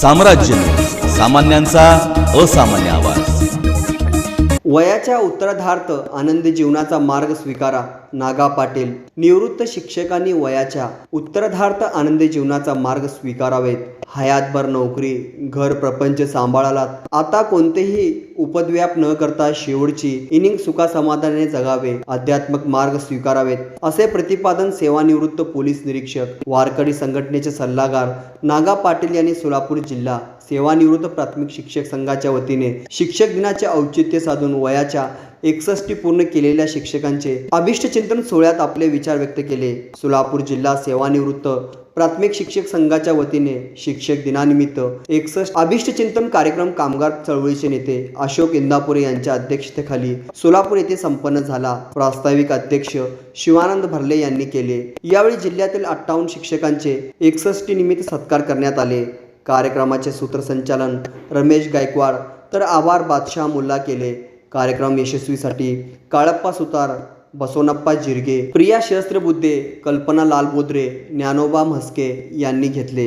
साम्राज्य. सामान्यांचा असामान्य आवाज. वयाच्या उत्तराधार्थ आनंदी जीवनाचा मार्ग स्वीकारा नागा पाटील. निवृत्त शिक्षकांनी वयाच्या उत्तराधार्थ आनंदी जीवनाचा मार्ग स्वीकारावेत. हयातभर नोकरी घर प्रपंच सांभाळाला. आता कोणतेही उपद्व्याप न करता शेवटची इनिंग सुखासमाधानाने जगावे अध्यात्मक मार्ग स्वीकारावेत असे प्रतिपादन सेवानिवृत्त पोलीस निरीक्षक वारकरी संघटनेचे सल्लागार नागा पाटील यांनी सोलापूर जिल्हा सेवानिवृत्त प्राथमिक शिक्षक संघाच्या वतीने शिक्षक दिनाचे औचित्य साधून वयाच्या एकसष्टी पूर्ण केलेल्या शिक्षकांचे अभिष्ट चिंतन सोहळ्यात आपले विचार व्यक्त केले. सोलापूर जिल्हा सेवानिवृत्त प्राथमिक शिक्षक संघाच्या वतीने शिक्षक दिनानिमित्त एकसष्ट अभिष्ट चिंतन कार्यक्रम कामगार चळवळीचे नेते अशोक इंदापुरे यांच्या अध्यक्षतेखाली सोलापूर येथे संपन्न झाला. प्रास्ताविक अध्यक्ष शिवानंद भरले यांनी केले. यावेळी जिल्ह्यातील अठ्ठावन्न शिक्षकांचे एकसष्टी निमित्त सत्कार करण्यात आले. कार्यक्रमाचे सूत्रसंचालन रमेश गायकवाड तर आभार बादशाह मुल्ला केले. कार्यक्रम यशस्वीसाठी काळप्पा सुतार बसवनप्पा जिरगे प्रिया शस्त्रबुद्धे कल्पना लाल बोद्रे ज्ञानोबा म्हस्के यांनी घेतले.